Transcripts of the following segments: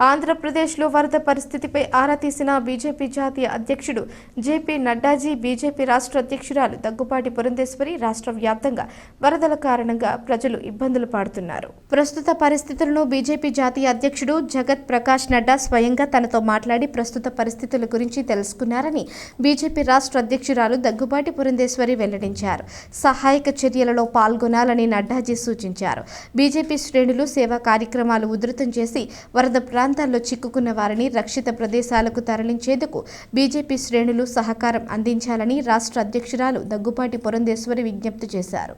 ఆంధ్రప్రదేశ్లో వరద పరిస్థితిపై ఆరా తీసిన బీజేపీ జాతీయ అధ్యక్షుడు జేపీ నడ్డాజీ బీజేపీ రాష్ట్ర అధ్యక్షురాలు దగ్గుపాటి పురంధేశ్వరి రాష్ట్ర వ్యాప్తంగా వరదల కారణంగా ప్రజలు ఇబ్బందులు పడుతున్నారు. ప్రస్తుత పరిస్థితులను బీజేపీ జాతీయ అధ్యక్షుడు జగత్ ప్రకాష్ నడ్డా స్వయంగా తనతో మాట్లాడి ప్రస్తుత పరిస్థితుల గురించి తెలుసుకున్నారని బీజేపీ రాష్ట్ర అధ్యక్షురాలు దగ్గుబాటి పురంధేశ్వరి వెల్లడించారు. సహాయక చర్యలలో పాల్గొనాలని నడ్డాజీ సూచించారు. బీజేపీ శ్రేణులు సేవా కార్యక్రమాలు ఉధృతం చేసి వరద ప్రాంతాల్లో చిక్కుకున్న వారిని రక్షిత ప్రదేశాలకు తరలించేందుకు బీజేపీ శ్రేణులు సహకారం అందించాలని రాష్ట్ర అధ్యక్షురాలు దగ్గుపాటి పురంధేశ్వరి విజ్ఞప్తి చేశారు.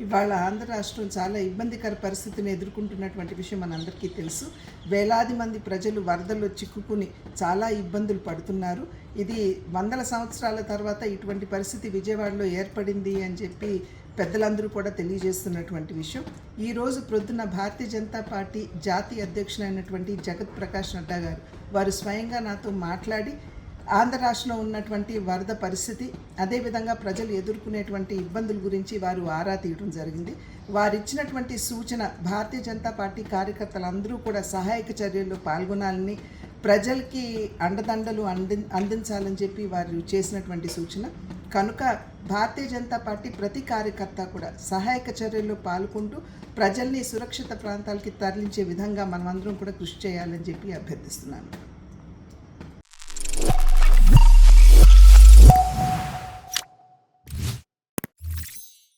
ఇవాళ ఆంధ్ర రాష్ట్రం చాలా ఇబ్బందికర పరిస్థితిని ఎదుర్కొంటున్నటువంటి విషయం మనందరికీ తెలుసు. వేలాది మంది ప్రజలు వరదల్లో చిక్కుకుని చాలా ఇబ్బందులు పడుతున్నారు. ఇది వందల సంవత్సరాల తర్వాత ఇటువంటి పరిస్థితి విజయవాడలో ఏర్పడింది అని చెప్పి పెద్దలందరూ కూడా తెలియజేస్తున్నటువంటి విషయం. ఈరోజు ప్రొద్దున భారతీయ జనతా పార్టీ జాతీయ అధ్యక్షులైనటువంటి జగత్ ప్రకాష్ నడ్డా గారు వారు స్వయంగా నాతో మాట్లాడి ఆంధ్ర రాష్ట్రంలో ఉన్నటువంటి వరద పరిస్థితి అదేవిధంగా ప్రజలు ఎదుర్కొనేటువంటి ఇబ్బందుల గురించి వారు ఆరా తీయడం జరిగింది. వారు ఇచ్చినటువంటి సూచన భారతీయ జనతా పార్టీ కార్యకర్తలందరూ కూడా సహాయక చర్యల్లో పాల్గొనాలని ప్రజలకి అండదండలు అంది అందించాలని చెప్పి వారు చేసినటువంటి సూచన. కనుక భారతీయ జనతా పార్టీ ప్రతి కార్యకర్త కూడా సహాయక చర్యల్లో పాల్గొంటూ ప్రజల్ని సురక్షిత ప్రాంతాలకి తరలించే విధంగా మనమందరం కూడా కృషి చేయాలని చెప్పి అభ్యర్థిస్తున్నాను.